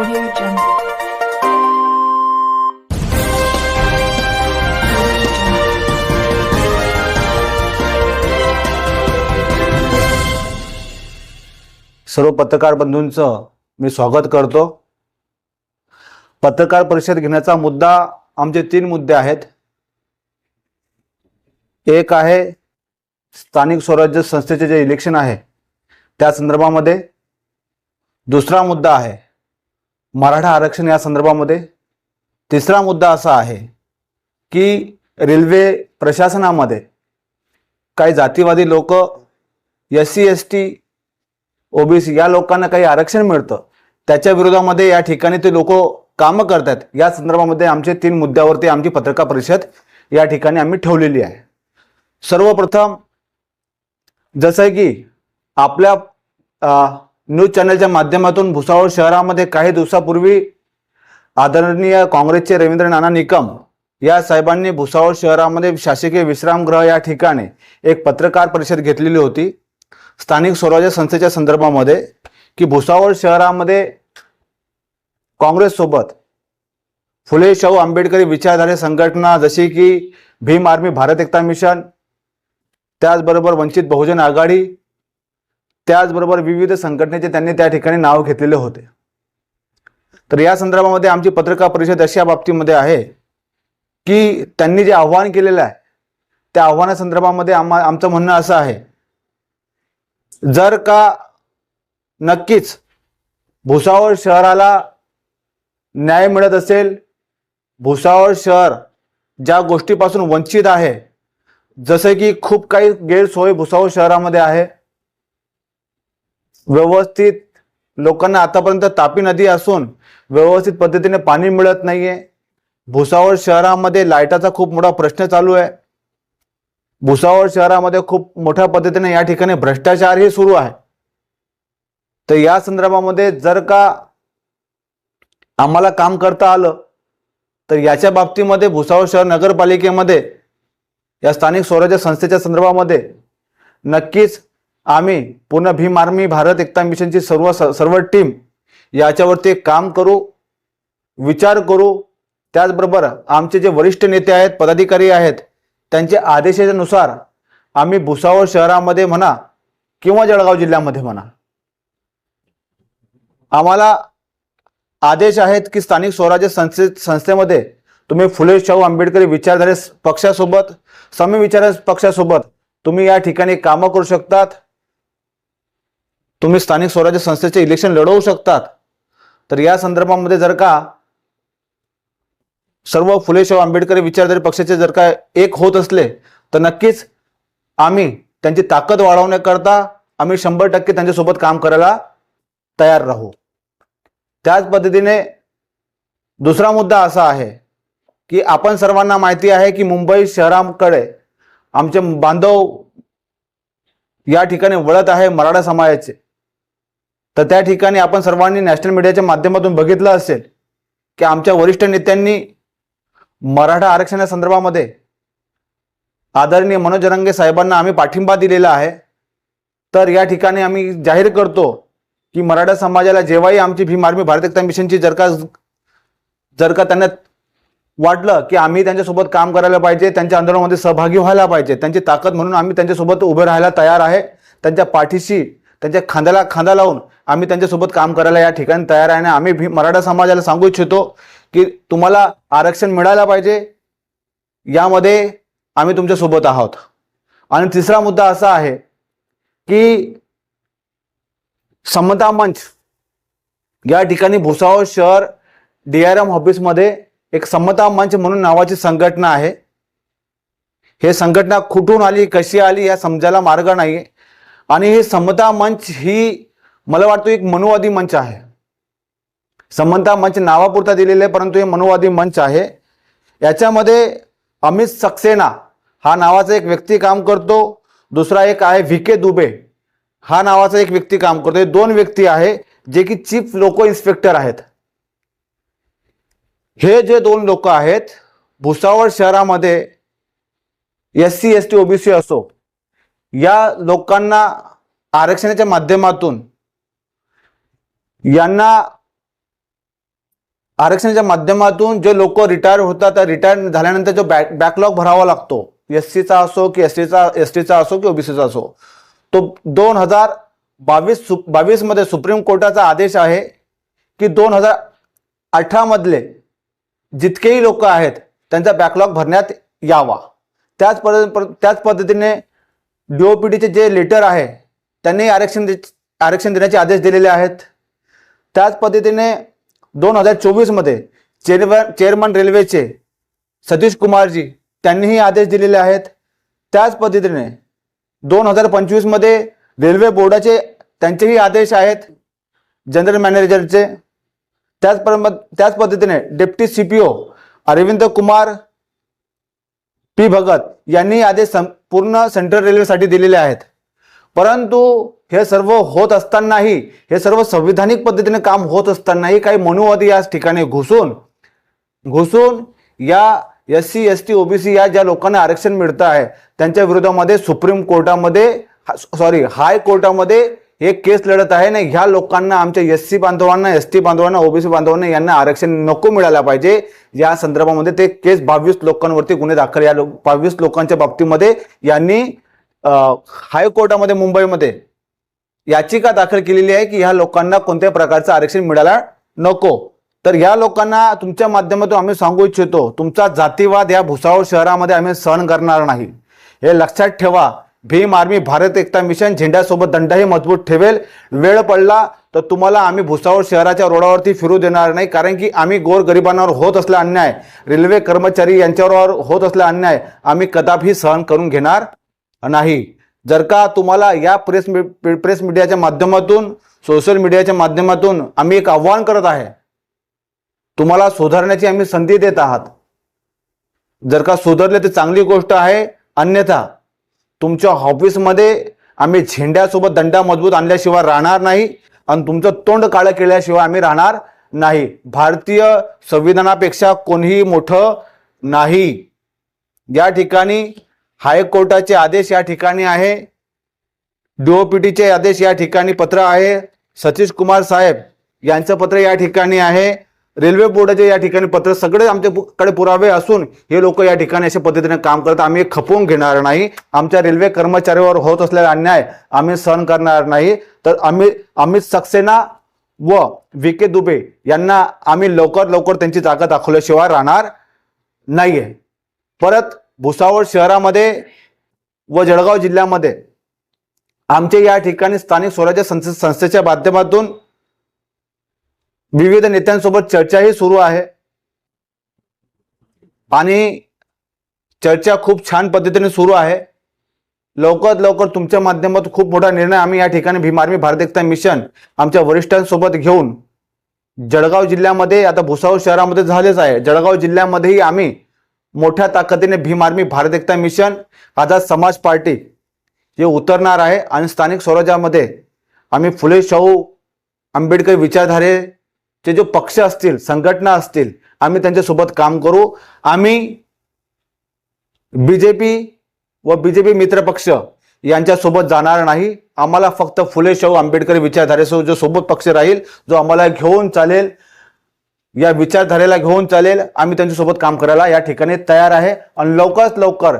Audio Jungle. सर्व पत्रकार बंधूंचं मी स्वागत करतो. पत्रकार परिषद घेण्याचा मुद्दा आमचे तीन मुद्दे आहेत. एक आहे स्थानिक स्वराज्य संस्थेचे जे इलेक्शन आहे त्या संदर्भामध्ये. दुसरा मुद्दा आहे मराठा आरक्षण या संदर्भामध्ये तिसरा मुद्दा असा आहे की रेल्वे प्रशासनामध्ये काही जातीवादी लोक S C S T OBC या लोकांना काही आरक्षण मिळतं. त्याच्या विरोधामध्ये या ठिकाणी ते लोक कामं करतात या संदर्भामध्ये आमचे तीन मुद्द्यावरती आमची पत्रकार परिषद या ठिकाणी आम्ही ठेवलेली आहे. सर्वप्रथम जसं की आपल्या न्यूज चॅनलच्या माध्यमातून भुसावळ शहरामध्ये काही दिवसापूर्वी आदरणीय काँग्रेसचे रवींद्र नाना निकम या साहेबांनी भुसावळ शहरामध्ये शासकीय विश्रामगृह या ठिकाणी एक पत्रकार परिषद घेतलेली होती. स्थानिक स्वराज्य संस्थेच्या संदर्भामध्ये की भुसावळ शहरामध्ये काँग्रेससोबत फुले शाहू आंबेडकरी विचारधारे संघटना जशी की भीम आर्मी भारत एकता मिशन त्याचबरोबर वंचित बहुजन आघाडी त्याचबरोबर विविध संघटनेचे त्यांनी त्या ठिकाणी नाव घेतलेले होते. तर या संदर्भामध्ये आमची पत्रकार परिषद अशा बाबतीमध्ये आहे की त्यांनी जे आव्हान केलेलं आहे त्या आव्हानासंदर्भामध्ये आम्हा आमचं म्हणणं असं आहे जर का नक्कीच भुसावळ शहराला न्याय मिळत असेल भुसावळ शहर ज्या गोष्टीपासून वंचित आहे जसं की खूप काही गैरसोय भुसावळ शहरामध्ये आहे व्यवस्थित लोकांना आतापर्यंत तापी नदी असून व्यवस्थित पद्धतीने पाणी मिळत नाहीये. भुसावळ शहरामध्ये लाईटाचा खूप मोठा प्रश्न चालू आहे. भुसावळ शहरामध्ये खूप मोठ्या पद्धतीने या ठिकाणी भ्रष्टाचारही सुरू आहे. तर या संदर्भामध्ये जर का आम्हाला काम करता आलं तर याच्या बाबतीमध्ये भुसावळ शहर नगरपालिकेमध्ये या स्थानिक स्वराज्य संस्थेच्या संदर्भामध्ये नक्कीच आम्ही पूर्ण भीम आर्मी भारत एकता मिशनची सर्व सर्व टीम याच्यावरती काम करू विचार करू. त्याचबरोबर आमचे जे वरिष्ठ नेते आहेत पदाधिकारी आहेत त्यांच्या आदेशानुसार आम्ही भुसावळ शहरामध्ये म्हणा किंवा जळगाव जिल्ह्यामध्ये म्हणा. आम्हाला आदेश आहेत की स्थानिक स्वराज्य संस्थे संस्थेमध्ये तुम्ही फुले शाहू आंबेडकरी विचारधारे पक्षासोबत समी विचार पक्षासोबत तुम्ही या ठिकाणी कामं करू शकतात. तुम्ही स्थानिक स्वराज्य संस्थेचे इलेक्शन लढवू शकतात. तर या संदर्भामध्ये जर का सर्व फुलेशाहू आंबेडकरी विचारधारी पक्षाचे जर का एक होत असले तर नक्कीच आम्ही त्यांची ताकद वाढवण्याकरता आम्ही शंभर टक्के त्यांच्यासोबत काम करायला तयार राहू. त्याच पद्धतीने दुसरा मुद्दा असा आहे की आपण सर्वांना माहिती आहे की मुंबई शहराकडे आमचे बांधव या ठिकाणी वळत आहे मराठा समाजाचे. तर त्या ठिकाणी आपण सर्वांनी नॅशनल मीडियाच्या माध्यमातून बघितलं असेल की आमच्या वरिष्ठ नेत्यांनी मराठा आरक्षणा संदर्भामध्ये आदरणीय मनोज रंगे साहेबांना आम्ही पाठिंबा दिलेला आहे. तर या ठिकाणी आम्ही जाहीर करतो की मराठा समाजाला जेव्हाही आमची भीम आर्मी भारत एकता मिशनची जर का जर का त्यांना वाटलं की आम्ही त्यांच्यासोबत काम करायला पाहिजे त्यांच्या आंदोलनामध्ये सहभागी व्हायला पाहिजे त्यांची ताकद म्हणून आम्ही त्यांच्यासोबत उभे राहायला तयार आहे त्यांच्या पाठीशी त्यांच्या खांद्याला खांदा लावून आम्ही त्यांच्यासोबत काम करायला या ठिकाणी तयार आहे. आणि आम्ही भी मराठा समाजाला सांगू इच्छितो की तुम्हाला आरक्षण मिळायला पाहिजे. यामध्ये आम्ही तुमच्यासोबत आहोत. आणि तिसरा मुद्दा असा आहे की समता मंच या ठिकाणी भुसावळ शहर डी आर एम ऑफिसमध्ये एक समता मंच म्हणून नावाची संघटना आहे. हे संघटना कुठून आली कशी आली या समजायला मार्ग नाही आणि हे समता मंच ही मला वाटतं एक मनुवादी मंच आहे. समता मंच नावापुरता दिलेलं आहे परंतु हे मनुवादी मंच आहे. याच्यामध्ये अमित सक्सेना हा नावाचा एक व्यक्ती काम करतो दुसरा एक आहे व्ही के दुबे हा नावाचा एक व्यक्ती काम करतो. हे दोन व्यक्ती आहे जे की चीफ लोको इन्स्पेक्टर आहेत. हे जे दोन लोक आहेत भुसावळ शहरामध्ये S C S T OBC असो या लोकांना आरक्षणाच्या माध्यमातून यांना आरक्षणाच्या माध्यमातून जे लोक रिटायर होतात त्या रिटायर झाल्यानंतर जो बॅक बॅकलॉग भरावा लागतो एस सीचा असो की एस टीचा एस टीचा असो की ओबीसीचा असो तो दोन हजार बावीस सु बावीसमध्ये सुप्रीम कोर्टाचा आदेश आहे की दोन हजार अठरामधले जितकेही लोक आहेत त्यांचा बॅकलॉग भरण्यात यावा. त्याच पद त्याच पद्धतीने डी ओ पी टीचे जे लेटर आहे त्यांनी आरक्षण दे आरक्षण देण्याचे आदेश दिलेले आहेत. त्याच पद्धतीने दोन हजार चोवीसमध्ये चेअरमॅन चेअरमन रेल्वेचे सतीश कुमारजी त्यांनीही आदेश दिलेले आहेत. त्याच पद्धतीने दोन हजार पंचवीसमध्ये रेल्वे बोर्डाचे त्यांचेही आदेश आहेत जनरल मॅनेजरचे त्याच त्याच पद्धतीने deputy C P O Arvind Kumar P Bhagat यांनी आदेश सं- पूर्ण सेंट्रल रेल्वेसाठी दिलेले आहेत. परंतु हे सर्व होत असतानाही हे सर्व संविधानिक पद्धतीने काम होत असतानाही काही मनुवादी या ठिकाणी घुसून घुसून या S C S T OBC या ज्या लोकांना आरक्षण मिळतं आहे त्यांच्या विरोधामध्ये सुप्रीम कोर्टामध्ये सॉरी हाय कोर्टामध्ये हे केस लढत आहे ना ह्या लोकांना आमच्या एस सी बांधवांना एस टी बांधवांना ओबीसी बांधवांना यांना आरक्षण नको मिळायला पाहिजे. या संदर्भामध्ये ते केस बावीस लोकांवरती गुन्हे दाखल या लोक बावीस लोकांच्या बाबतीमध्ये यांनी हायकोर्टामध्ये मुंबईमध्ये याचिका दाखल केलेली आहे की ह्या लोकांना कोणत्याही प्रकारचं आरक्षण मिळायला नको. तर या लोकांना तुमच्या माध्यमातून आम्ही सांगू इच्छितो तुमचा जातीवाद या भुसावळ शहरामध्ये आम्ही सहन करणार नाही. हे लक्षात ठेवा. भीम आर्मी भारत एकता मिशन झेंड्यासोबत दंडही मजबूत ठेवेल. वेळ पडला तर तुम्हाला आम्ही भुसावळ शहराच्या रोडावरती फिरू देणार नाही कारण की आम्ही गोरगरिबांवर होत असला अन्याय रेल्वे कर्मचारी यांच्यावर होत असला अन्याय आम्ही कदापि सहन करून घेणार नाही. जर का तुम्हाला या प्रेस मी- प्रेस मीडियाच्या माध्यमातून सोशल मीडियाच्या माध्यमातून आम्ही एक आव्हान करत आहे तुम्हाला सुधारण्याची आम्ही संधी देत आहात. जर का सुधारले तर चांगली गोष्ट आहे अन्यथा तुमच्या ऑफिसमध्ये आम्ही झेंड्यासोबत दंडा मजबूत आणल्याशिवाय राहणार नाही आणि तुमचं तोंड काळं केल्याशिवाय आम्ही राहणार नाही. भारतीय संविधानापेक्षा कोणीही मोठं नाही. या ठिकाणी हायकोर्टाचे आदेश या ठिकाणी आहे. डीओपीटीचे आदेश या ठिकाणी पत्र आहे. सतीश कुमार साहेब यांचं पत्र या ठिकाणी आहे. रेल्वे बोर्डाचे या ठिकाणी पत्र सगळे आमच्याकडे पुरावे असून हे लोक या ठिकाणी अशा पद्धतीने काम करतात. आम्ही खपवून घेणार नाही. आमच्या रेल्वे कर्मचाऱ्यावर होत असलेला अन्याय आम्ही सहन करणार नाही. तर आम्ही अमित सक्सेना व व्ही के दुबे यांना आम्ही लवकर लवकर त्यांची जागा दाखवल्याशिवाय राहणार नाहीये. परत भुसावळ शहरामध्ये व जळगाव जिल्ह्यामध्ये आमचे या ठिकाणी स्थानिक स्वराज्य संस्थे संस्थेच्या माध्यमातून विविध नेत्यांसोबत चर्चाही सुरू आहे. आणि चर्चा खूप छान पद्धतीने सुरू आहे. लवकरात लवकर तुमच्या माध्यमातून खूप मोठा निर्णय आम्ही या ठिकाणी भीम आर्मी भारत एकता मिशन आमच्या वरिष्ठांसोबत घेऊन जळगाव जिल्ह्यामध्ये आता भुसावळ शहरामध्ये झालेच आहे. जळगाव जिल्ह्यामध्येही आम्ही मोठ्या ताकदीने Bhim Army Bharat Ekta Mission Azad Samaj Party हे उतरणार आहे. आणि स्थानिक स्वराज्यामध्ये आम्ही फुले शाहू आंबेडकर विचारधारे जो पक्ष असतील संघटना असतील आम्ही त्यांच्यासोबत काम करू. आम्ही बीजेपी व बीजेपी मित्रपक्ष यांच्यासोबत जाणार नाही. आम्हाला फक्त फुले शाहू आंबेडकर विचारधारेसोबत जो सोबत पक्ष राहील जो आम्हाला घेऊन चालेल या विचारधारेला घेऊन चालेल आम्ही त्यांच्यासोबत काम करायला या ठिकाणी तयार आहे. आणि लवकरात लवकर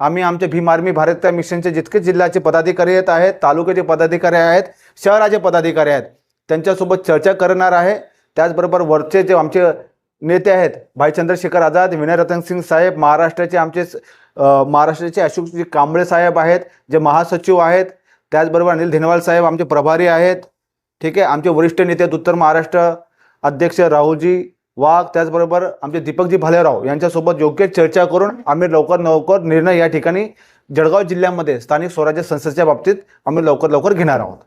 आम्ही आमचे भीम आर्मी भारत मिशनचे जितके जिल्ह्याचे पदाधिकारी येत आहेत तालुक्याचे पदाधिकारी आहेत शहराचे पदाधिकारी आहेत त्यांच्यासोबत चर्चा करणार आहे. त्याचबरोबर वरचे जे आमचे नेते आहेत भाई चंद्रशेखर आझाद विनय रतन सिंग साहेब महाराष्ट्राचे आमचे महाराष्ट्राचे अशोकजी कांबळे साहेब आहेत जे महासचिव आहेत. त्याचबरोबर अनिल धिनवाल साहेब आमचे प्रभारी आहेत. ठीक आहे? आमचे वरिष्ठ नेते आहेत उत्तर महाराष्ट्र अध्यक्ष राहुलजी वाघ त्याचबरोबर आमचे दीपकजी भालेराव यांच्यासोबत योग्य चर्चा करून आम्ही लवकर लवकर निर्णय या ठिकाणी जळगाव जिल्ह्यामध्ये स्थानिक स्वराज्य संस्थेच्या बाबतीत आम्ही लवकर लवकर घेणार आहोत.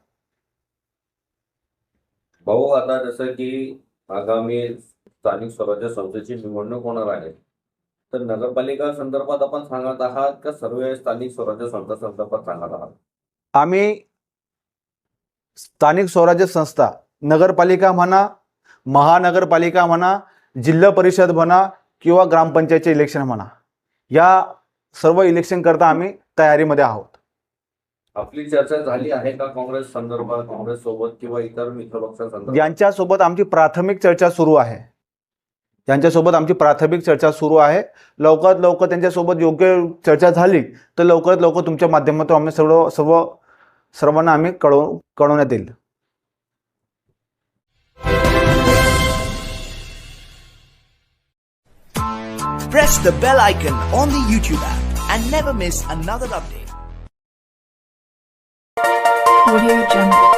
भाऊ आता जसं की आगामी स्थानिक स्वराज्य संस्थेची निवडणूक होणार आहे तर नगरपालिका संदर्भात आपण सांगत आहात का सर्व स्थानिक स्वराज्य संस्था संदर्भात सांगत आहात? आम्ही स्थानिक स्वराज्य संस्था नगरपालिका म्हणा महानगरपालिका म्हणा जिल्हा परिषद म्हणा किंवा ग्रामपंचायतचे इलेक्शन म्हणा या सर्व इलेक्शन करता आम्ही तयारीमध्ये आहोत. आपली चर्चा झाली आहे का काँग्रेस संदर्भात काँग्रेस सोबत किंवा इतर मित्रपक्षांसंदर्भात यांच्यासोबत आमची प्राथमिक चर्चा सुरू आहे. यांच्यासोबत आमची प्राथमिक चर्चा सुरू आहे. लवकरात लवकर त्यांच्यासोबत योग्य चर्चा झाली तर लवकरात लवकर तुमच्या माध्यमातून आम्ही सर्व सर्व सर्वांना आम्ही कळव कळवण्यात येईल. Press the bell icon on the YouTube app and never miss another update. Audio Jungle.